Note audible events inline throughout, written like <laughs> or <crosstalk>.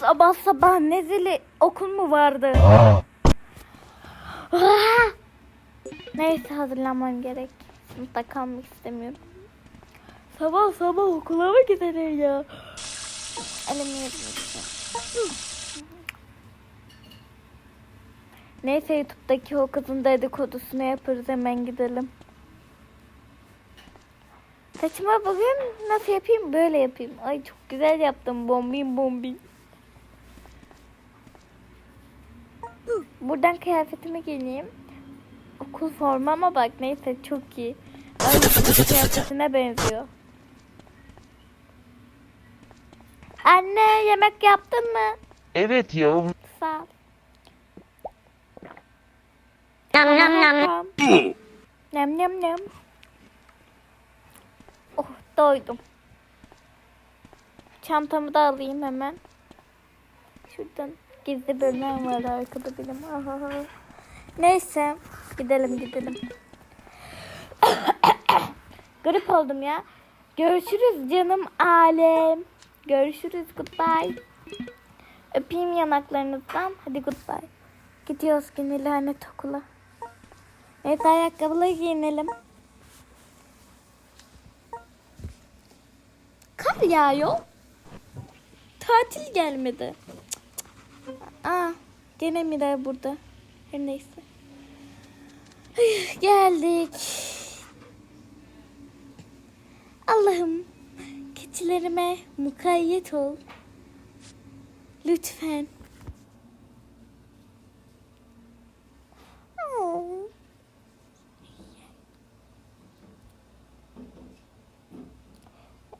Sabah sabah ne zili okul mu vardı? Neyse hazırlanmam gerek. Sınıfta kalmak istemiyorum. Sabah sabah okula mı gidelim ya? Elimi yedim. Neyse YouTube'daki o kızın dedikodusunu yaparız hemen gidelim. Saçıma bugün nasıl yapayım? Böyle yapayım. Ay çok güzel yaptım. Bombin bombin. Buradan kıyafetimi giyeyim. Okul formama bak neyse çok iyi. Ay kıyafetine benziyor. Anne yemek yaptın mı? Evet yavrum. Sağ ol. Nom nom. Tamam. Nem nem nem. Oh doydum. Çantamı da alayım hemen. Şuradan gizli bölmem var arkada benim. Neyse gidelim gidelim. <coughs> Grip oldum ya. Görüşürüz canım alem. Görüşürüz goodbye. Öpeyim yanaklarınızdan. Hadi goodbye. Gidiyoruz yine lanet okula. Neyse ayakkabıları giyinelim. Kar yağıyor. Tatil gelmedi. Aa, gene Miray burada. Her neyse. <sighs> Geldik. Allah'ım keçilerime mukayyet ol. Lütfen.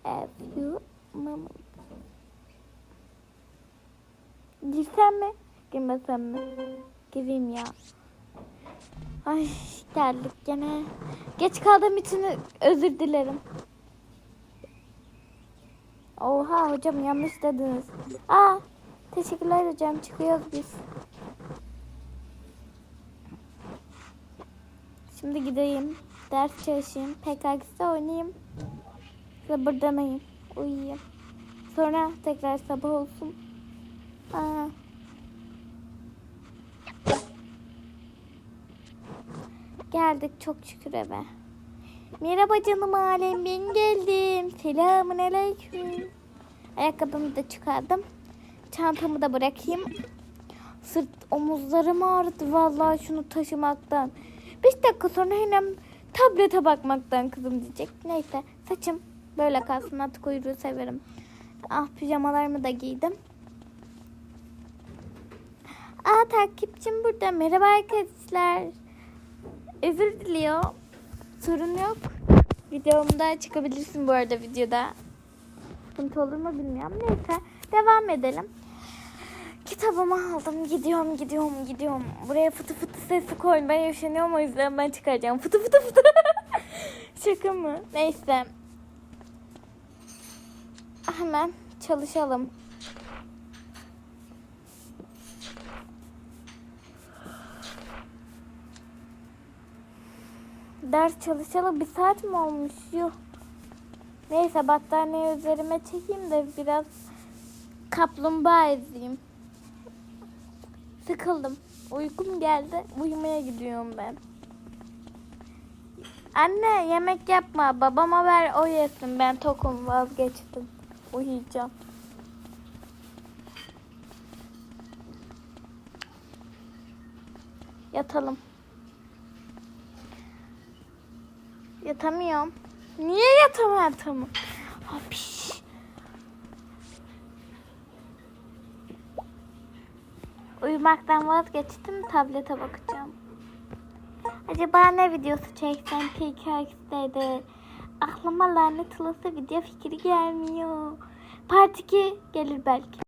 Have you mama? Girsem mi? Girmesem mi? Gireyim ya. Ay geldik gene. Geç kaldığım için özür dilerim. Oha hocam yanlış dediniz. Aa teşekkürler hocam çıkıyoruz biz. Şimdi gideyim. Ders çalışayım. PKX'de oynayayım. Sabırdamayayım. Uyuyayım. Sonra tekrar sabah olsun. Geldik çok şükür eve. Merhaba canım alem ben geldim. Selamun aleyküm. Ayakkabımı da çıkardım. Çantamı da bırakayım. Sırt omuzlarım ağrıdı vallahi şunu taşımaktan. Beş dakika sonra hemen tablete bakmaktan kızım diyecek. Neyse saçım böyle kalsın at kuyruğu severim. Ah pijamalarımı da giydim. Aa takipçim burada. Merhaba arkadaşlar. Özür diliyor. Sorun yok. Videomda çıkabilirsin bu arada videoda. Sıkıntı olur mu bilmiyorum. Neyse devam edelim. Kitabımı aldım. Gidiyorum, gidiyorum, gidiyorum. Buraya fıtı fıtı sesi koyun. Ben yaşanıyorum o yüzden ben çıkaracağım. Fıtı fıtı fıtı. <laughs> Şaka mı? Neyse. Hemen çalışalım. Ders çalışalı bir saat mi olmuş? Yuh. Neyse battaniye üzerime çekeyim de biraz kaplumbağa izleyeyim. Sıkıldım. Uykum geldi. Uyumaya gidiyorum ben. Anne yemek yapma. Babama ver o yesin. Ben tokum vazgeçtim. Uyuyacağım. Yatalım. Yatamıyorum. Niye yatamadım? Hapiş. Uyumaktan vazgeçtim. Tablete bakacağım. Acaba ne videosu çeksem PKX'de Aklıma lanet olası video fikri gelmiyor. Part 2 gelir belki.